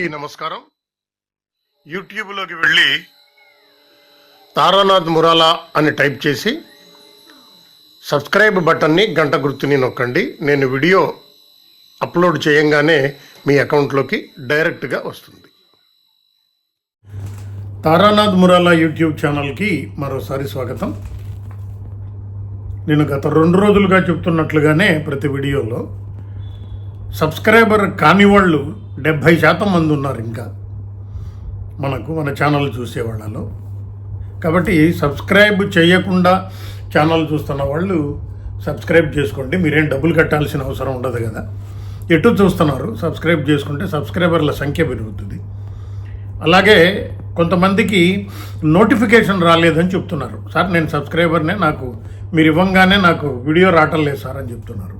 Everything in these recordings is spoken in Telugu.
అందరికీ నమస్కారం. యూట్యూబ్లోకి వెళ్ళి తారానాథ్ మురాలా అని టైప్ చేసి సబ్స్క్రైబ్ బటన్ని గంట గుర్తుని నొక్కండి. నేను వీడియో అప్లోడ్ చేయంగానే మీ అకౌంట్లోకి డైరెక్ట్గా వస్తుంది. తారానాథ్ మురాలా యూట్యూబ్ ఛానల్కి మరోసారి స్వాగతం. నేను గత రెండు రోజులుగా చెప్తున్నట్లుగానే ప్రతి వీడియోలో సబ్స్క్రైబర్ కాని వాళ్ళు డెబ్భై శాతం మంది ఉన్నారు ఇంకా. మనకు మన ఛానల్ చూసే వాళ్ళలో. కాబట్టి సబ్స్క్రైబ్ చేయకుండా ఛానల్ చూస్తున్న వాళ్ళు సబ్స్క్రైబ్ చేసుకోండి. మీరేం డబ్బులు కట్టాల్సిన అవసరం ఉండదు కదా. ఎటు చూస్తున్నారు? సబ్స్క్రైబ్ చేసుకుంటే సబ్స్క్రైబర్ల సంఖ్య పెరుగుతుంది. అలాగే కొంతమందికి నోటిఫికేషన్ రాలేదని చెప్తున్నారు. సార్ నేను సబ్స్క్రైబర్నే నాకు మీరు ఇవ్వంగానే నాకు వీడియో రావటం లేదు సార్ అని చెప్తున్నారు.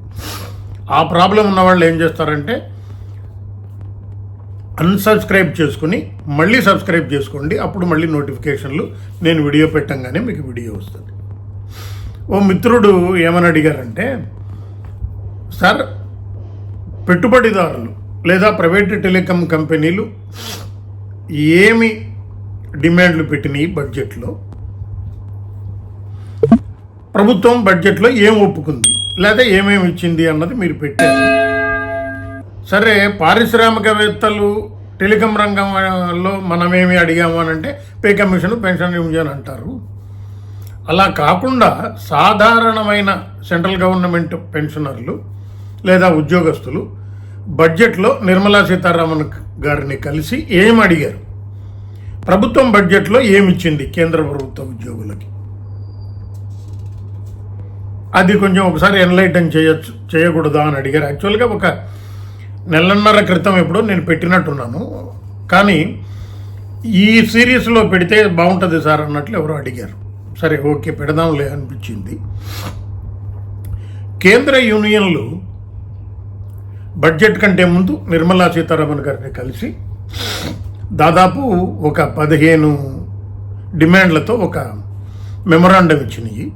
ఆ ప్రాబ్లం ఉన్న వాళ్ళు ఏం చేస్తారంటే అన్సబ్స్క్రైబ్ చేసుకుని మళ్ళీ సబ్స్క్రైబ్ చేసుకోండి. అప్పుడు మళ్ళీ నోటిఫికేషన్లు నేను వీడియో పెట్టంగానే మీకు వీడియో వస్తుంది. ఓ మిత్రుడు ఏమని అడిగారంటే సార్ పెట్టుబడిదారులు లేదా ప్రైవేట్ టెలికాం కంపెనీలు ఏమి డిమాండ్లు పెట్టినాయి బడ్జెట్లో? ప్రభుత్వం బడ్జెట్లో ఏం ఒప్పుకుంది? లేదా ఏమేమి ఇచ్చింది? అన్నది మీరు పెట్టారు. సరే పారిశ్రామికవేత్తలు టెలికాం రంగంలో మనమేమి అడిగాము అని అంటే పే కమిషన్ పెన్షన్ రివిజన్ అంటారు. అలా కాకుండా సాధారణమైన సెంట్రల్ గవర్నమెంట్ పెన్షనర్లు లేదా ఉద్యోగస్తులు బడ్జెట్లో నిర్మలా సీతారామన్ గారిని కలిసి ఏం అడిగారు? ప్రభుత్వం బడ్జెట్లో ఏమిచ్చింది కేంద్ర ప్రభుత్వ ఉద్యోగులకి? అది కొంచెం ఒకసారి ఎన్లైటన్ చేయొచ్చు చేయకూడదా అని అడిగారు. యాక్చువల్గా ఒక నెలన్నర క్రితం ఎప్పుడో నేను పెట్టినట్టున్నాను. కానీ ఈ సిరీస్లో పెడితే బాగుంటుంది సార్ అన్నట్లు ఎవరో అడిగారు. సరే ఓకే పెడదాంలే అనిపించింది. కేంద్ర యూనియన్లు బడ్జెట్ కంటే ముందు నిర్మలా సీతారామన్ గారిని కలిసి దాదాపు ఒక పదిహేను డిమాండ్లతో ఒక మెమొరాండం ఇచ్చినాయి.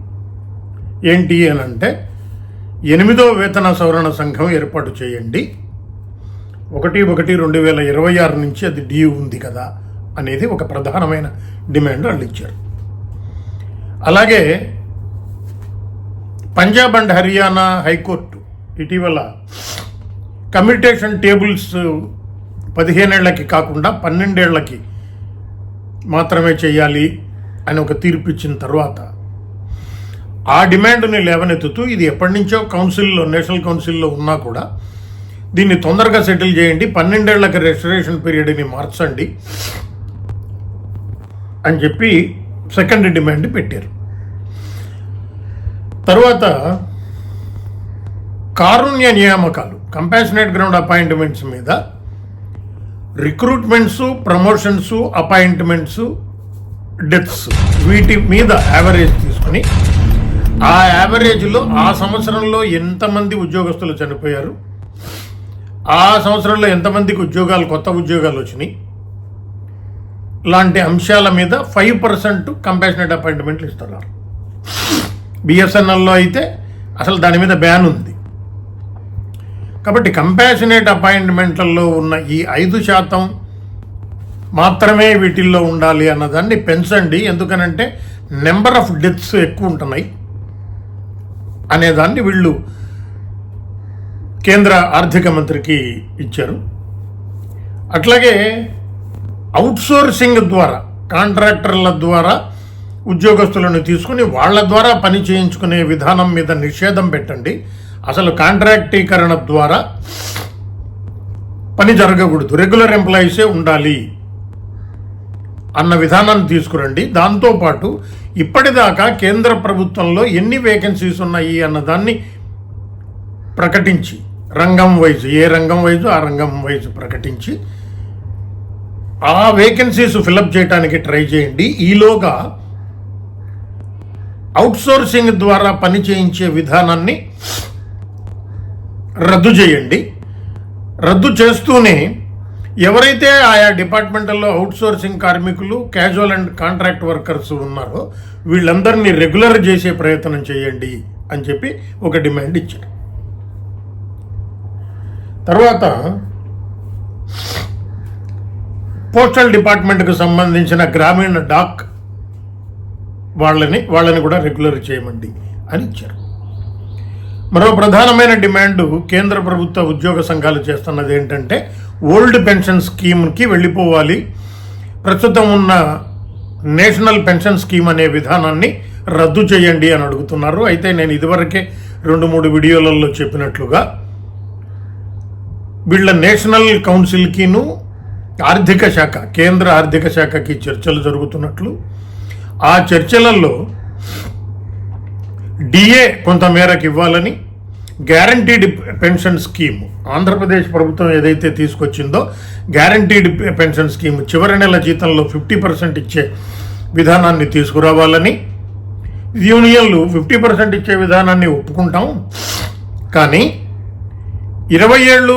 ఏంటి అని అంటే ఎనిమిదో వేతన సవరణ సంఘం ఏర్పాటు చేయండి. ఒకటి ఒకటి రెండు వేల ఇరవై ఆరు నుంచి అది డ్యూ ఉంది కదా అనేది ఒక ప్రధానమైన డిమాండ్ వాళ్ళు ఇచ్చారు. అలాగే Punjab and Haryana high court ఇటీవల కమ్యూటేషన్ టేబుల్స్ పదిహేనేళ్ళకి కాకుండా పన్నెండేళ్ళకి మాత్రమే చేయాలి అని ఒక తీర్పు ఇచ్చిన తర్వాత ఆ డిమాండ్ని లేవనెత్తుతూ ఇది ఎప్పటి నుంచో కౌన్సిల్లో నేషనల్ కౌన్సిల్లో ఉన్నా కూడా దీన్ని తొందరగా సెటిల్ చేయండి. పన్నెండేళ్ళకి రెస్టరేషన్ పీరియడ్ని మార్చండి అని చెప్పి సెకండ్ డిమాండ్ పెట్టారు. తర్వాత కారుణ్య నియామకాలు కంపాషనేట్ గ్రౌండ్ అపాయింట్మెంట్స్ మీద రిక్రూట్మెంట్స్ ప్రమోషన్స్ అపాయింట్మెంట్స్ డెత్స్ వీటి మీద యావరేజ్ తీసుకుని ఆ యావరేజ్లో ఆ సంవత్సరంలో ఎంతమంది ఉద్యోగస్తులు చనిపోయారు? ఆ సంవత్సరంలో ఎంతమందికి ఉద్యోగాలు కొత్త ఉద్యోగాలు వచ్చినాయి? లాంటి అంశాల మీద ఫైవ్ పర్సెంట్ కంపాషనేట్ అపాయింట్మెంట్లు ఇస్తున్నారు. బిఎస్ఎన్ఎల్లో అయితే అసలు దాని మీద బ్యాన్ ఉంది. కాబట్టి కంపాషనేట్ అపాయింట్మెంట్లలో ఉన్న ఈ ఐదు శాతం మాత్రమే వీటిల్లో ఉండాలి అన్నదాన్ని పెంచండి. ఎందుకనంటే నెంబర్ ఆఫ్ డెత్స్ ఎక్కువ ఉంటున్నాయి. అనేదాన్ని వీళ్ళు కేంద్ర ఆర్థిక మంత్రికి ఇచ్చారు. అట్లాగే అవుట్సోర్సింగ్ ద్వారా కాంట్రాక్టర్ల ద్వారా ఉద్యోగస్తులను తీసుకుని వాళ్ళ ద్వారా పని చేయించుకునే విధానం మీద నిషేధం పెట్టండి. అసలు కాంట్రాక్టీకరణ ద్వారా పని జరగకూడదు. రెగ్యులర్ ఎంప్లాయీసే ఉండాలి అన్న విధానాన్ని తీసుకురండి. దాంతోపాటు ఇప్పటిదాకా కేంద్ర ప్రభుత్వంలో ఎన్ని వేకెన్సీస్ ఉన్నాయి అన్నదాన్ని ప్రకటించి రంగం వైజ్ ఏ రంగం వైజ్ ఆ రంగం వైజ్ ప్రకటించి ఆ వేకెన్సీస్ ఫిలప్ చేయడానికి ట్రై చేయండి. ఈలోగా అవుట్సోర్సింగ్ ద్వారా పని చేయించే విధానాన్ని రద్దు చేయండి. రద్దు చేస్తూనే ఎవరైతే ఆయా డిపార్ట్మెంటల్లో అవుట్సోర్సింగ్ కార్మికులు క్యాజువల్ అండ్ కాంట్రాక్ట్ వర్కర్స్ ఉన్నారో వీళ్ళందరినీ రెగ్యులర్ చేసే ప్రయత్నం చేయండి అని చెప్పి ఒక డిమాండ్ ఇచ్చారు. తర్వాత పోస్టల్ డిపార్ట్మెంట్కు సంబంధించిన గ్రామీణ డాక్ వాళ్ళని వాళ్ళని కూడా రెగ్యులర్ చేయమండి అని ఇచ్చారు. మరో ప్రధానమైన డిమాండ్ కేంద్ర ప్రభుత్వ ఉద్యోగ సంఘాలు చేస్తున్నది ఏంటంటే ఓల్డ్ పెన్షన్ స్కీమ్కి వెళ్ళిపోవాలి. ప్రస్తుతం ఉన్న నేషనల్ పెన్షన్ స్కీమ్ అనే విధానాన్ని రద్దు చేయండి అని అడుగుతున్నారు. అయితే నేను ఇదివరకే రెండు మూడు వీడియోలలో చెప్పినట్లుగా వీళ్ళ నేషనల్ కౌన్సిల్కిను ఆర్థిక శాఖ కేంద్ర ఆర్థిక శాఖకి చర్చలు జరుగుతున్నట్లు. ఆ చర్చలలో డిఏ కొంత మేరకు ఇవ్వాలని గ్యారంటీడ్ పెన్షన్ స్కీమ్ ఆంధ్రప్రదేశ్ ప్రభుత్వం ఏదైతే తీసుకొచ్చిందో గ్యారంటీడ్ పెన్షన్ స్కీమ్ చివరి నెల జీతంలో ఫిఫ్టీ పర్సెంట్ ఇచ్చే విధానాన్ని తీసుకురావాలని యూనియన్లు ఫిఫ్టీ పర్సెంట్ ఇచ్చే విధానాన్ని ఒప్పుకుంటాం. కానీ ఇరవై ఏళ్ళు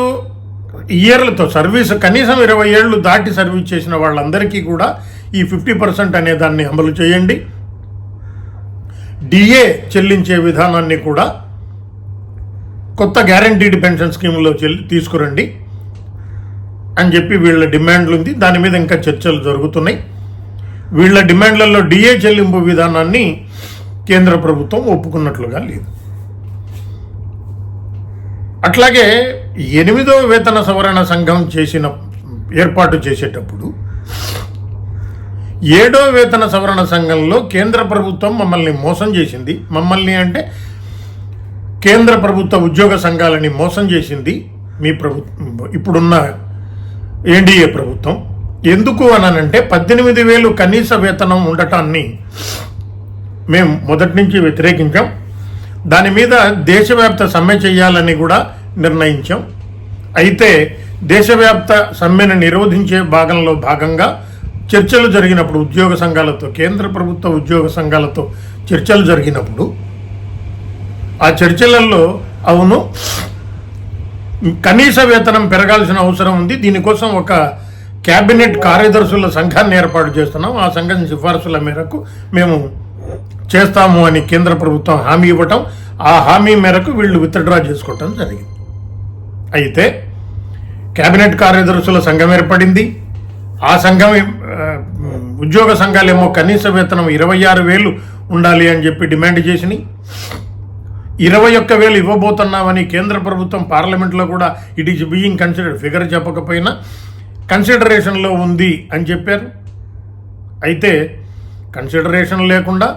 ఇయర్లతో సర్వీస్ కనీసం ఇరవై ఏళ్ళు దాటి సర్వీస్ చేసిన వాళ్ళందరికీ కూడా ఈ ఫిఫ్టీ పర్సెంట్ అనే దాన్ని అమలు చేయండి. డిఏ చెల్లించే విధానాన్ని కూడా కొత్త గ్యారంటీడ్ పెన్షన్ స్కీమ్లో చెల్లి తీసుకురండి అని చెప్పి వీళ్ళ డిమాండ్లు ఉంది. దాని మీద ఇంకా చర్చలు జరుగుతున్నాయి. వీళ్ళ డిమాండ్లలో డిఏ చెల్లింపు విధానాన్ని కేంద్ర ప్రభుత్వం ఒప్పుకున్నట్లుగా లేదు. అట్లాగే ఎనిమిదో వేతన సవరణ సంఘం చేసిన ఏర్పాటు చేసేటప్పుడు ఏడో వేతన సవరణ సంఘంలో కేంద్ర ప్రభుత్వం మమ్మల్ని మోసం చేసింది. మమ్మల్ని అంటే కేంద్ర ప్రభుత్వ ఉద్యోగ సంఘాలని మోసం చేసింది మీ ప్రభుత్వం ఇప్పుడున్న ఎన్డీఏ ప్రభుత్వం. ఎందుకు అనంటే పద్దెనిమిది వేలు కనీస వేతనం ఉండటాన్ని మేము మొదటి నుంచి వ్యతిరేకించాం. దాని మీద దేశవ్యాప్త సమ్మె చేయాలని కూడా నిర్ణయించాం. అయితే దేశవ్యాప్త సమ్మెను నిరోధించే భాగంలో భాగంగా చర్చలు జరిగినప్పుడు ఉద్యోగ సంఘాలతో కేంద్ర ప్రభుత్వ ఉద్యోగ సంఘాలతో చర్చలు జరిగినప్పుడు ఆ చర్చలలో అవును కనీస వేతనం పెరగాల్సిన అవసరం ఉంది. దీనికోసం ఒక క్యాబినెట్ కార్యదర్శుల సంఘాన్ని ఏర్పాటు చేస్తున్నాం. ఆ సంఘం సిఫార్సుల మేరకు మేము చేస్తాము అని కేంద్ర ప్రభుత్వం హామీ ఇవ్వటం. ఆ హామీ మేరకు వీళ్ళు విత్డ్రా చేసుకోవటం జరిగింది. అయితే కేబినెట్ కార్యదర్శుల సంఘం ఏర్పడింది. ఆ సంఘం ఉద్యోగ సంఘాలేమో కనీస వేతనం ఇరవై ఆరు వేలు ఉండాలి అని చెప్పి డిమాండ్ చేసినాయి. ఇరవై ఒక్క వేలు ఇవ్వబోతున్నామని కేంద్ర ప్రభుత్వం పార్లమెంట్లో కూడా it is being considered figure చెప్పకపోయినా కన్సిడరేషన్లో ఉంది అని చెప్పారు. అయితే కన్సిడరేషన్ లేకుండా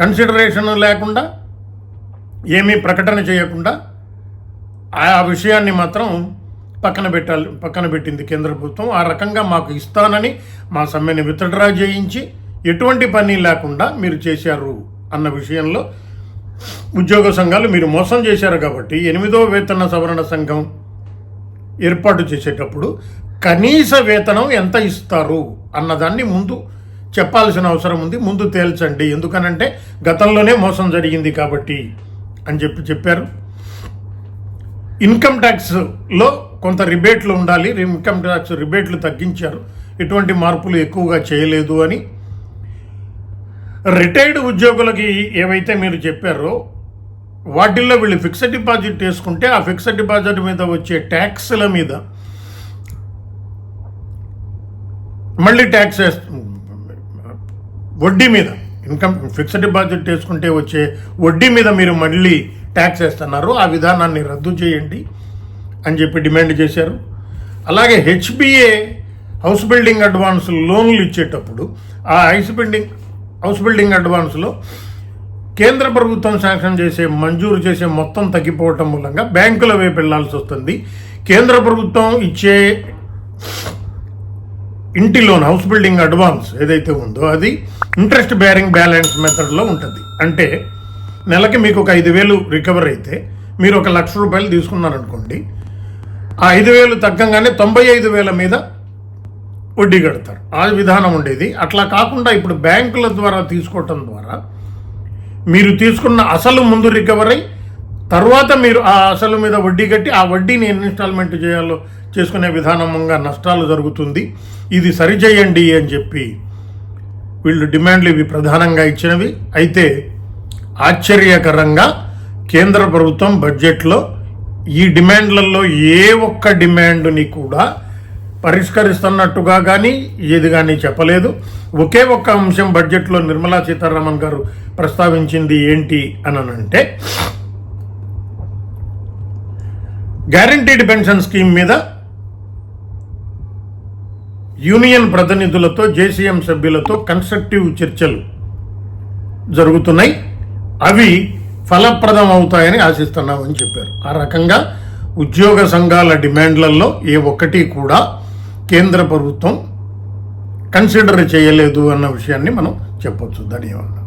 కన్సిడరేషన్ లేకుండా ఏమీ ప్రకటన చేయకుండా ఆ విషయాన్ని మాత్రం పక్కన పెట్టాలి పక్కన పెట్టింది కేంద్ర ప్రభుత్వం. ఆ రకంగా మాకు ఇస్తానని మా సమ్మెని విత్డ్రా చేయించి ఎటువంటి పని లేకుండా మీరు చేశారు అన్న విషయంలో ఉద్యోగ సంఘాలు మీరు మోసం చేశారు కాబట్టి ఎనిమిదో వేతన సవరణ సంఘం ఏర్పాటు చేసేటప్పుడు కనీస వేతనం ఎంత ఇస్తారు అన్నదాన్ని ముందు చెప్పాల్సిన అవసరం ఉంది. ముందు తేల్చండి. ఎందుకనంటే గతంలోనే మోసం జరిగింది కాబట్టి అని చెప్పి చెప్పారు. ఇన్కమ్ ట్యాక్స్లో కొంత రిబేట్లు ఉండాలి. ఇన్కమ్ ట్యాక్స్ రిబేట్లు తగ్గించారు. ఎటువంటి మార్పులు ఎక్కువగా చేయలేదు అని. రిటైర్డ్ ఉద్యోగులకి ఏవైతే మీరు చెప్పారో వాటిల్లో వీళ్ళు ఫిక్స్డ్ డిపాజిట్ చేసుకుంటే ఆ ఫిక్స్డ్ డిపాజిట్ మీద వచ్చే ట్యాక్స్ల మీద మళ్ళీ ట్యాక్స్ వడ్డీ మీద ఇన్కమ్ ఫిక్స్డ్ డిపాజిట్ చేసుకుంటే వచ్చే వడ్డీ మీద మీరు మళ్ళీ ట్యాక్స్ వేస్తున్నారు ఆ విధానాన్ని రద్దు చేయండి అని చెప్పి డిమాండ్ చేశారు. అలాగే హెచ్బిఏ హౌస్ బిల్డింగ్ అడ్వాన్స్ లోన్లు ఇచ్చేటప్పుడు ఆ హౌస్ బిల్డింగ్ హౌస్ బిల్డింగ్ అడ్వాన్స్లో కేంద్ర ప్రభుత్వం శాంక్షన్ చేసే మంజూరు చేసే మొత్తం తగ్గిపోవటం మూలంగా బ్యాంకుల వైపు వెళ్ళాల్సి వస్తుంది. కేంద్ర ప్రభుత్వం ఇచ్చే ఇంటి లోన్ హౌస్ బిల్డింగ్ అడ్వాన్స్ ఏదైతే ఉందో అది ఇంట్రెస్ట్ బేరింగ్ బ్యాలెన్స్ మెథడ్లో ఉంటుంది. అంటే నెలకి మీకు ఒక ఐదు వేలు రికవర్ అయితే మీరు ఒక లక్ష రూపాయలు తీసుకున్నారనుకోండి ఆ ఐదు వేలు తగ్గంగానే తొంభై ఐదు వేల మీద వడ్డీ కడతారు. ఆ విధానం ఉండేది. అట్లా కాకుండా ఇప్పుడు బ్యాంకుల ద్వారా తీసుకోవటం ద్వారా మీరు తీసుకున్న అసలు ముందు రికవర్ అయి తర్వాత మీరు ఆ అసలు మీద వడ్డీ కట్టి ఆ వడ్డీని ఎన్ని ఇన్స్టాల్మెంట్ చేయాలో చేసుకునే విధానంగా నష్టాలు జరుగుతుంది. ఇది సరిచేయండి అని చెప్పి వీళ్ళు డిమాండ్లు ఇవి ప్రధానంగా ఇచ్చినవి. అయితే ఆశ్చర్యకరంగా కేంద్ర ప్రభుత్వం బడ్జెట్లో ఈ డిమాండ్లలో ఏ ఒక్క డిమాండ్ని కూడా పరిష్కరిస్తున్నట్టుగా కానీ ఏది కానీ చెప్పలేదు. ఒకే ఒక్క అంశం బడ్జెట్లో నిర్మలా సీతారామన్ గారు ప్రస్తావించింది ఏంటి అని అంటే గ్యారంటీడ్ పెన్షన్ స్కీమ్ మీద యూనియన్ ప్రతినిధులతో జేసీఎం సభ్యులతో కన్స్ట్రక్టివ్ చర్చలు జరుగుతున్నాయి. అవి ఫలప్రదం అవుతాయని ఆశిస్తున్నామని చెప్పారు. ఆ రకంగా ఉద్యోగ సంఘాల డిమాండ్లలో ఏ ఒక్కటి కూడా కేంద్ర ప్రభుత్వం కన్సిడర్ చేయలేదు అన్న విషయాన్ని మనం చెప్పొచ్చు. ధన్యవాదాలు.